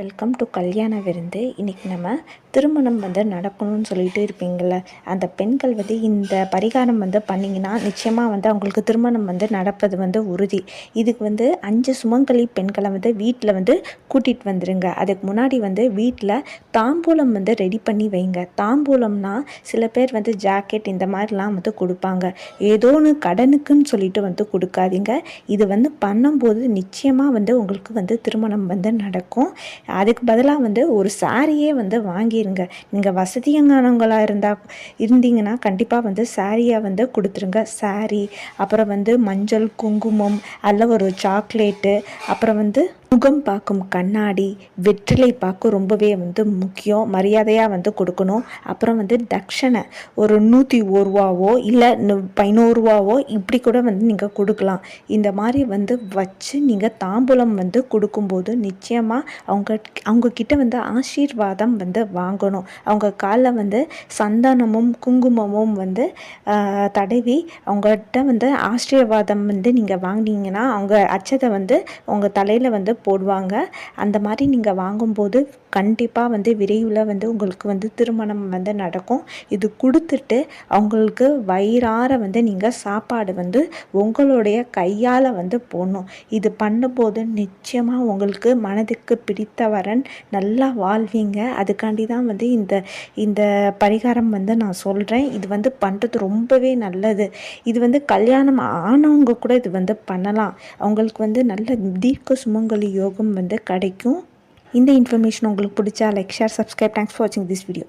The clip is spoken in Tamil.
வெல்கம் டு கல்யாண விருந்து. இன்றைக்கி நம்ம திருமணம் வந்து நடக்கணும்னு சொல்லிட்டு இருப்பீங்கள்ல அந்த பெண்கள் வந்து இந்த பரிகாரம் வந்து பண்ணிங்கன்னா நிச்சயமாக வந்து அவங்களுக்கு திருமணம் வந்து நடப்பது வந்து உறுதி. இதுக்கு வந்து அஞ்சு சுமங்கலி பெண்களை வந்து வீட்டில் வந்து கூட்டிகிட்டு வந்துடுங்க அதுக்கு முன்னாடி வந்து வீட்டில் தாம்பூலம் வந்து ரெடி பண்ணி வைங்க. தாம்பூலம்னா சில பேர் வந்து ஜாக்கெட் இந்த மாதிரிலாம் வந்து கொடுப்பாங்க. ஏதோ ஒன்று கடனுக்குன்னு சொல்லிட்டு வந்து கொடுக்காதீங்க. இது வந்து பண்ணும்போது நிச்சயமாக வந்து உங்களுக்கு வந்து திருமணம் வந்து நடக்கும். அதுக்கு பதிலாக வந்து ஒரு சாரியே வந்து வாங்கிடுங்க நீங்கள் வசதியானவங்களாக இருந்தால் இருந்தீங்கன்னா கண்டிப்பாக வந்து சாரியை வந்து கொடுத்துருங்க. சாரி அப்புறம் வந்து மஞ்சள் குங்குமம் அல்ல ஒரு சாக்லேட்டு அப்புறம் வந்து முகம் பார்க்கும் கண்ணாடி வெற்றிலை பார்க்க ரொம்பவே வந்து முக்கியம். மரியாதையாக வந்து கொடுக்கணும். அப்புறம் வந்து தட்சணை. ஒரு நூற்றி ஒரு ரூபாவோ இல்லை பதினோருவாவோ இப்படி கூட வந்து நீங்கள் கொடுக்கலாம். இந்த மாதிரி வந்து வச்சு நீங்கள் தாம்பூலம் வந்து கொடுக்கும்போது நிச்சயமாக அவங்க அவங்கக்கிட்ட வந்து ஆசீர்வாதம் வந்து வாங்கணும். அவங்க காலில் வந்து சந்தானமும் குங்குமமும் வந்து தடவி அவங்ககிட்ட வந்து ஆசீர்வாதம் வந்து நீங்கள் வாங்கினீங்கன்னா அவங்க அச்சதை வந்து உங்கள் தலையில் வந்து போடுவாங்க. அந்த மாதிரி நீங்கள் வாங்கும்போது கண்டிப்பாக வந்து விரைவில் வந்து உங்களுக்கு வந்து திருமணம் வந்து நடக்கும். இது கொடுத்துட்டு அவங்களுக்கு வயிறார வந்து நீங்கள் சாப்பாடு வந்து உங்களுடைய கையால் வந்து போடணும். இது பண்ணும்போது நிச்சயமாக உங்களுக்கு மனதுக்கு பிடித்தவரன் நல்லா வாழ்வீங்க. அதுக்காண்டி தான் வந்து இந்த இந்த பரிகாரம் வந்து நான் சொல்கிறேன் இது வந்து பண்ணுறது ரொம்பவே நல்லது. இது வந்து கல்யாணம் ஆனவங்க கூட இது வந்து பண்ணலாம். அவங்களுக்கு வந்து நல்ல தீர்க்க சுமங்கலி யோகம் வந்து கிடைக்கும். இந்த இன்ஃபர்மேஷன் உங்களுக்கு பிடிச்சா like share subscribe thanks for வாட்சிங் திஸ் வீடியோ